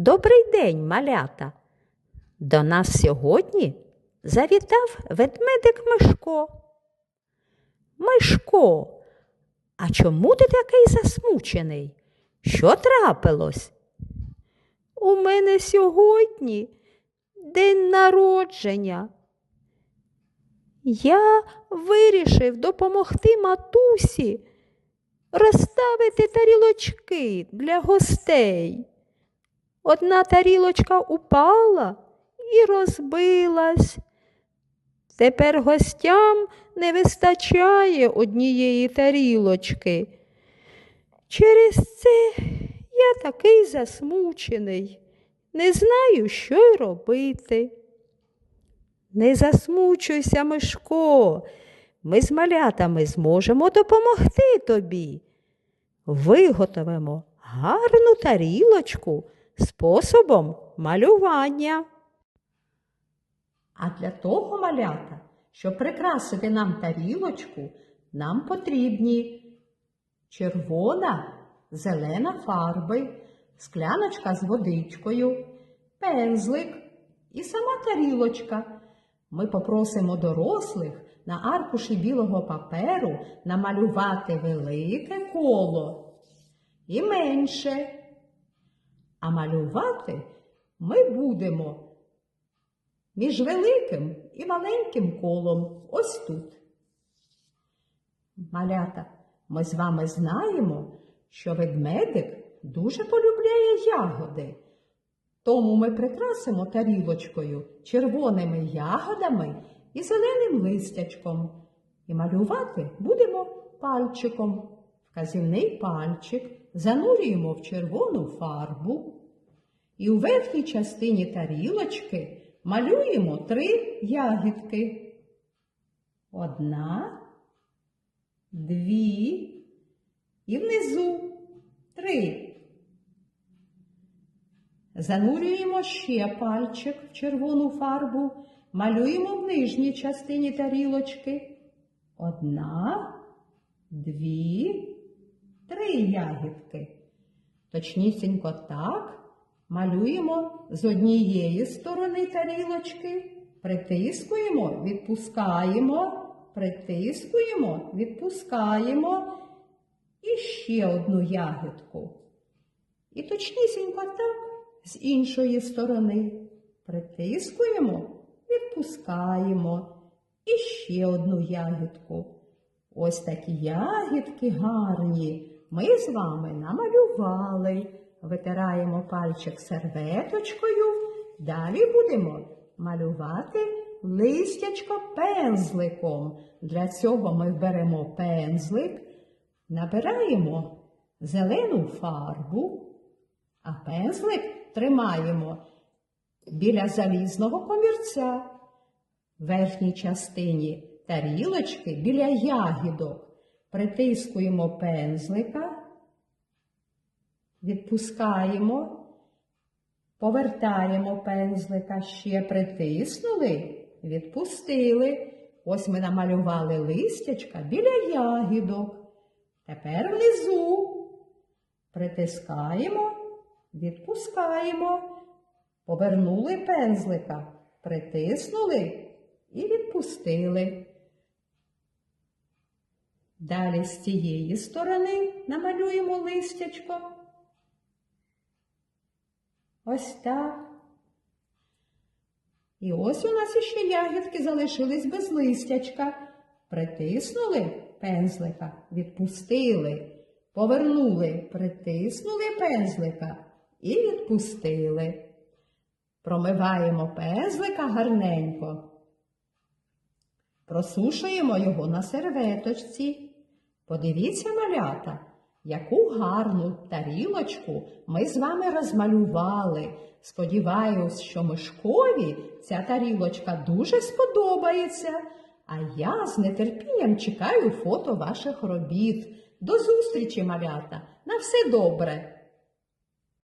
Добрий день, малята. До нас сьогодні завітав ведмедик Мишко. Мишко, а чому ти такий засмучений? Що трапилось? У мене сьогодні день народження. Я вирішив допомогти матусі розставити тарілочки для гостей. Одна тарілочка упала і розбилась. Тепер гостям не вистачає однієї тарілочки. Через це я такий засмучений, не знаю, що й робити. Не засмучуйся, Мишко, ми з малятами зможемо допомогти тобі. Виготовимо гарну тарілочку способом малювання. А для того малята, щоб прикрасити нам тарілочку, нам потрібні червона, зелена фарби, скляночка з водичкою, пензлик і сама тарілочка. Ми попросимо дорослих на аркуші білого паперу намалювати велике коло і менше. А малювати ми будемо між великим і маленьким колом ось тут. Малята, ми з вами знаємо, що ведмедик дуже полюбляє ягоди. Тому ми прикрасимо тарілочкою червоними ягодами і зеленим листячком. І малювати будемо пальчиком. Вказівний пальчик занурюємо в червону фарбу. І у верхній частині тарілочки малюємо три ягідки. Одна, дві і внизу три. Занурюємо ще пальчик в червону фарбу, малюємо в нижній частині тарілочки. Одна, дві, три ягідки. Точнісінько так малюємо з однієї сторони тарілочки, притискуємо, відпускаємо, притискуємо, відпускаємо і ще одну ягідку. І точнісінько так з іншої сторони. Притискуємо, відпускаємо і ще одну ягідку. Ось такі ягідки гарні ми з вами намалювали. Витираємо пальчик серветочкою. Далі будемо малювати листячко пензликом. Для цього ми беремо пензлик, набираємо зелену фарбу, а пензлик тримаємо біля залізного комірця в верхній частині тарілочки біля ягідок. Притискуємо пензлика, відпускаємо, повертаємо пензлика, ще притиснули, відпустили. Ось ми намалювали листячка біля ягідок. Тепер внизу притискаємо, відпускаємо, повернули пензлика, притиснули і відпустили. Далі з цієї сторони намалюємо листячко. Ось так. І ось у нас іще ягідки залишились без листячка. Притиснули пензлика, відпустили, повернули, притиснули пензлика і відпустили. Промиваємо пензлика гарненько. Просушуємо його на серветочці. Подивіться, малята, яку гарну тарілочку ми з вами розмалювали. Сподіваюсь, що Мишкові ця тарілочка дуже сподобається. А я з нетерпінням чекаю фото ваших робіт. До зустрічі, малята! На все добре!